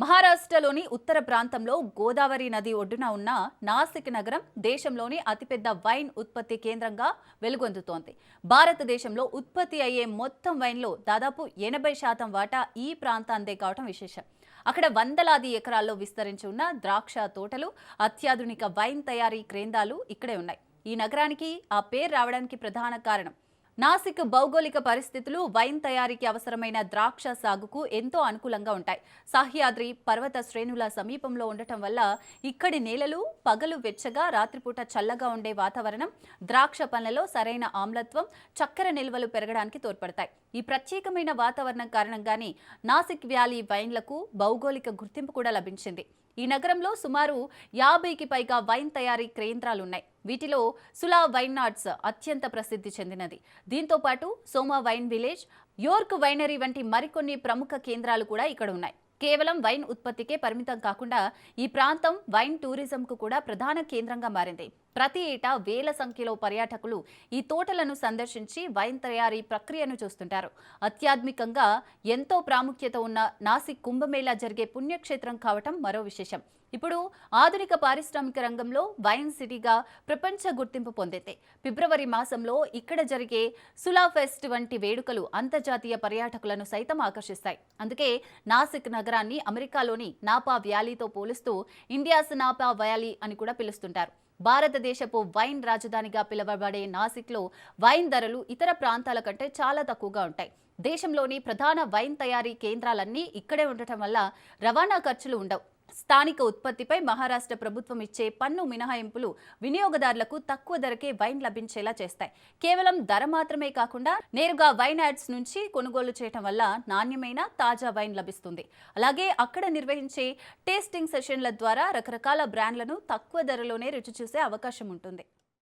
మహారాష్ట్రలోని ఉత్తర ప్రాంతంలో గోదావరి నది ఒడ్డున ఉన్న నాసిక్ నగరం దేశంలోని అతిపెద్ద వైన్ ఉత్పత్తి కేంద్రంగా వెలుగొందుతోంది. భారతదేశంలో ఉత్పత్తి అయ్యే మొత్తం వైన్లో దాదాపు ఎనభై శాతం వాటా ఈ ప్రాంతాందే కావటం విశేషం. అక్కడ వందలాది ఎకరాల్లో విస్తరించి ఉన్న ద్రాక్ష తోటలు అత్యాధునిక వైన్ తయారీ కేంద్రాలు ఇక్కడే ఉన్నాయి. ఈ నగరానికి ఆ పేరు రావడానికి ప్రధాన కారణం నాసిక్ భౌగోళిక పరిస్థితులు వైన్ తయారీకి అవసరమైన ద్రాక్ష సాగుకు ఎంతో అనుకూలంగా ఉంటాయి. సహ్యాద్రి పర్వత శ్రేణుల సమీపంలో ఉండటం వల్ల ఇక్కడి నేలలు పగలు వెచ్చగా రాత్రిపూట చల్లగా ఉండే వాతావరణం ద్రాక్ష పండ్లలో సరైన ఆమ్లత్వం చక్కెర నిల్వలు పెరగడానికి తోడ్పడతాయి. ఈ ప్రత్యేకమైన వాతావరణం కారణంగానే నాసిక్ వ్యాలీ వైన్లకు భౌగోళిక గుర్తింపు కూడా లభించింది. ఈ నగరంలో సుమారు యాభైకి పైగా వైన్ తయారీ కేంద్రాలున్నాయి. వీటిలో సులా వైన్ నాట్స్ అత్యంత ప్రసిద్ధి చెందినది. దీంతో పాటు Soma vine village York winery వంటి మరికొన్ని ప్రముఖ కేంద్రాలు కూడా ఇక్కడ ఉన్నాయి కేవలం వైన్ ఉత్పత్తికే పరిమితం కాకుండా ఈ ప్రాంతం వైన్ టూరిజంకు కూడా ప్రధాన కేంద్రంగా మారింది. ప్రతి ఏటా వేల సంఖ్యలో పర్యాటకులు ఈ తోటలను సందర్శించి వైన్ తయారీ ప్రక్రియను చూస్తుంటారు. అత్యాత్మికంగా ఎంతో ప్రాముఖ్యత ఉన్న నాసిక్ కుంభమేళా జరిగే పుణ్యక్షేత్రం కావటం మరో విశేషం. ఇప్పుడు ఆధునిక పారిశ్రామిక రంగంలో వైన్ సిటీగా ప్రపంచ గుర్తింపు పొందితే ఫిబ్రవరి మాసంలో ఇక్కడ జరిగే సులా ఫెస్ట్ వంటి వేడుకలు అంతర్జాతీయ పర్యాటకులను సైతం ఆకర్షిస్తాయి. అందుకే నాసిక్ నగరాన్ని అమెరికాలోని నాపా వ్యాలీతో పోలుస్తూ ఇండియాస్ నాపా వ్యాలీ అని కూడా పిలుస్తుంటారు. భారతదేశపు వైన్ రాజధానిగా పిలువబడే నాసిక్లో వైన్ ధరలు ఇతర ప్రాంతాల కంటే చాలా తక్కువగా ఉంటాయి. దేశంలోని ప్రధాన వైన్ తయారీ కేంద్రాలన్నీ ఇక్కడే ఉండటం వల్ల రవాణా ఖర్చులు ఉండవు. స్థానిక ఉత్పత్తిపై మహారాష్ట్ర ప్రభుత్వం ఇచ్చే పన్ను మినహాయింపులు వినియోగదారులకు తక్కువ ధరకే వైన్ లభించేలా చేస్తాయి. కేవలం ధర మాత్రమే కాకుండా నేరుగా వైన్ యాడ్స్ నుంచి కొనుగోలు చేయటం వల్ల నాణ్యమైన తాజా వైన్ లభిస్తుంది. అలాగే అక్కడ నిర్వహించే టేస్టింగ్ సెషన్ల ద్వారా రకరకాల బ్రాండ్లను తక్కువ ధరలోనే రుచి చూసే అవకాశం ఉంటుంది.